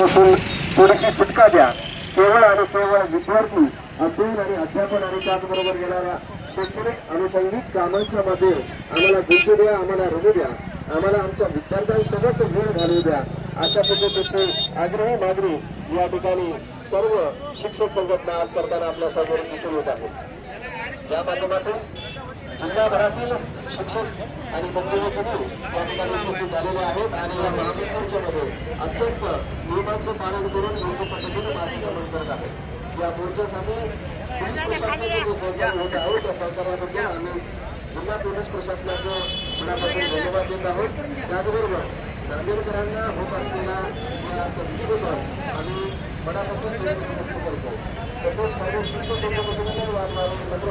पासून थोडीशी सुटका द्या. केवळ आणि केवळ विद्यार्थी अध्ययन आणि अध्यापन आणि त्याचबरोबर येणाऱ्या शैक्षणिक अनुषंगिक कामांच्या मध्ये आम्हाला गुंतू द्या आम्हाला रमू द्या. आम्हाला आमच्या विद्यार्थ्यांसोबत वेळ घालू द्या. अशा पद्धतीची आग्रही मागणी या ठिकाणी सर्व शिक्षक संघटना आज करताना आपल्यासमोर दिसून येत आहे या माध्यमातून जिल्हाभरातील शिक्षक आणि बंधुभगिनी या ठिकाणी उपस्थित झालेले आहेत आणि या महामंडळाच्या अत्यंत नियमांचं पालन करून योग्य पद्धतीने मार्गक्रमण करत आहेत. या मोर्चासाठी पोलीस प्रशासनाचे जे सहकार्य होत आहे त्या सहकार्याबद्दल आम्ही जिल्हा पोलीस प्रशासनाचं मनापासून धन्यवाद देत आहोत. त्याचबरोबर नांदेडकरांना होत असलेल्या या तस्करीबद्दल आम्ही मनापासून व्यक्त करतो. तसेच सर्व शिक्षक वाद आवाहन करतो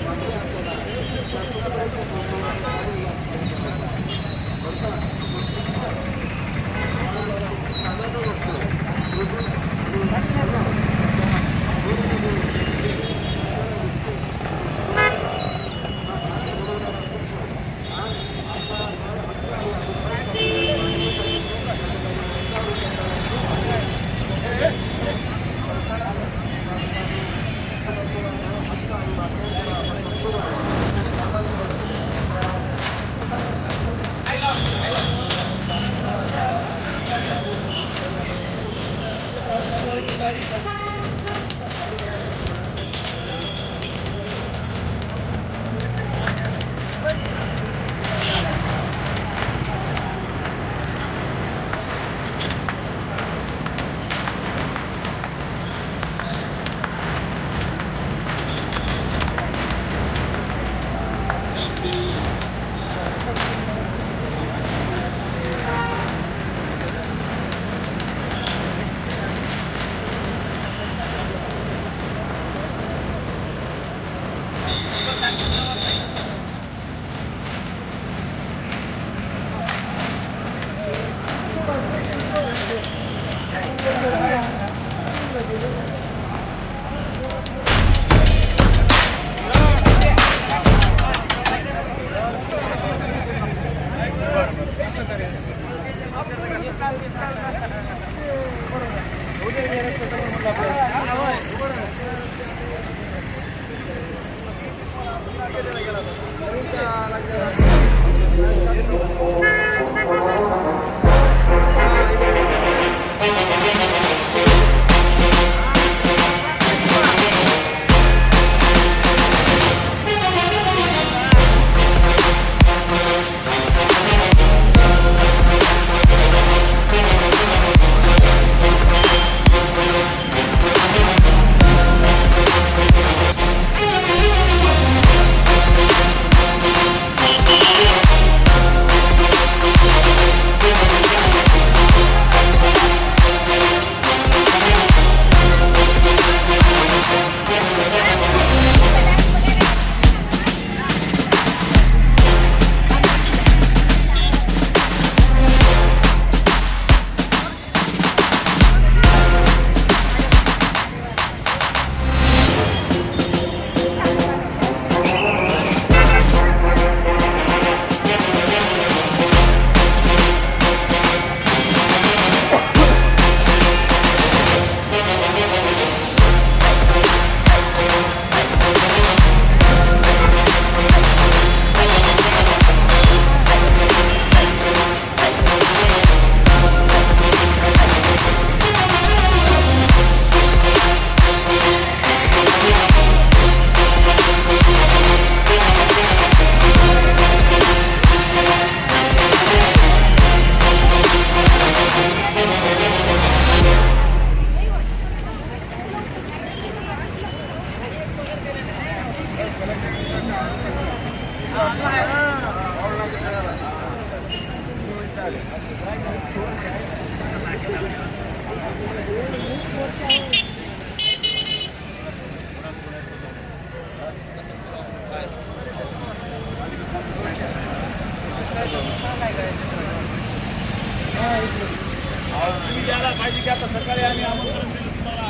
तुम्ही द्यायला पाहिजे की आता सकाळी आम्ही आमंत्रण दिलं तुम्हाला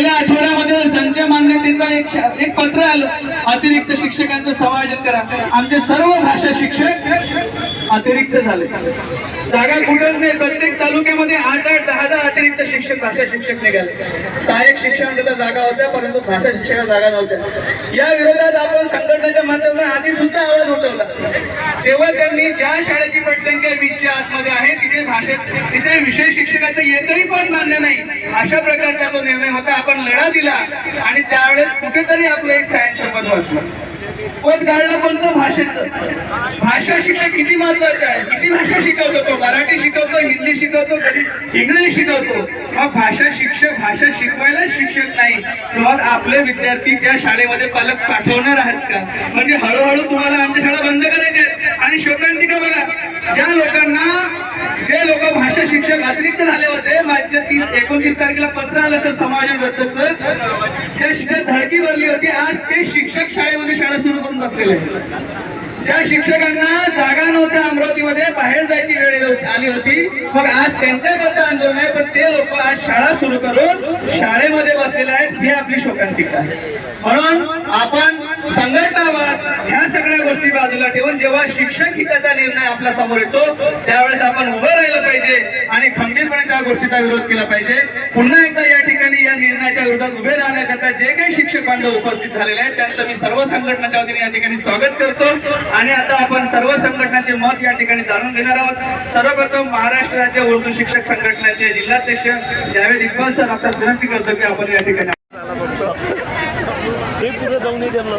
गेल्या आठवड्यामध्ये संचय मान्यतेचा एक एक पत्र आलं. अतिरिक्त शिक्षकांचं समायोजन करा. आमचे सर्व भाषा शिक्षक अतिरिक्त झाले. जागा कुठंच नाही. प्रत्येक तालुक्यामध्ये आठ आठ दहा दहा अतिरिक्त शिक्षक भाषा शिक्षक निघाले. सहाय्यक शिक्षणाच्या जागा होत्या परंतु भाषा शिक्षकाच्या जागा नव्हत्या. या विरोधात आपण संघटनेच्या माध्यमातून आधी सुद्धा आवाज उठवला. तेव्हा त्यांनी ज्या शाळेची पटसंख्या वीसच्या आतमध्ये आहे तिथे भाषेत तिथे विषय शिक्षकाचं एकही पण मान्य नाही. अशा प्रकारचा तो निर्णय होता. आपण लढा दिला आणि त्यावेळेस कुठेतरी आपलं एक सायन्सचं पद वाचलं. पद काढलं कोणतं? भाषेचं. भाषा शिक्षण किती महत्वाचं आहे किती भाषा शिकवतो तो? मराठी शिकवतो हिंदी शिकवतो कधी इंग्रजी शिकवतो. मग भाषा शिक्षक भाषा शिकवायला शिक्षक नाही. मग आपले विद्यार्थी त्या शाळेमध्ये पालक पाठवणार आहेत का? म्हणजे हळूहळू तुम्हाला आमच्या शाळा बंद करायच्या आहेत. आणि शोकांतिका बघा. ज्या लोकांना जे लोक शिक्षक अतिरिक्त झाले होते. मागच्या तीन एकोणतीस तारखेला पत्र आलं तर समाज दत्तचं त्या शिक्षक धडकी भरली होती. आज ते शिक्षक शाळेमध्ये शाळा सुरू करून बसलेले आहेत. ज्या शिक्षकांना जागा नव्हत्या अमरावतीमध्ये बाहेर जायची वेळ आली होती मग आज त्यांच्याकरता आंदोलन आहे. पण ते लोक आज शाळा सुरू करून शाळेमध्ये बसलेले आहेत. ही आपली शोकांतिका आहे. म्हणून आपण संघटनावाद ह्या सगळ्या गोष्टी बाजूला ठेवून जेव्हा शिक्षक हिताचा निर्णय आपल्यासमोर येतो त्यावेळेस आपण उभं राहिलं पाहिजे आणि खंबीरपणे त्या गोष्टीचा विरोध केला पाहिजे. पुन्हा एकदा या निर्णयाच्या विरोधात उभे राहण्याकरता जे काही शिक्षक बांधव उपस्थित झालेले आहेत त्यांचं मी सर्व संघटनाच्या वतीने या ठिकाणी स्वागत करतो. आणि आता आपण सर्व संघटनाचे मत या ठिकाणी जाणून घेणार आहोत. सर्वप्रथम महाराष्ट्र राज्य उर्दू शिक्षक संघटनेचे जिल्हाध्यक्ष जावेद इक्बाल सर आता विनंती करतो की आपण या ठिकाणी ते पुढे जाऊन गेला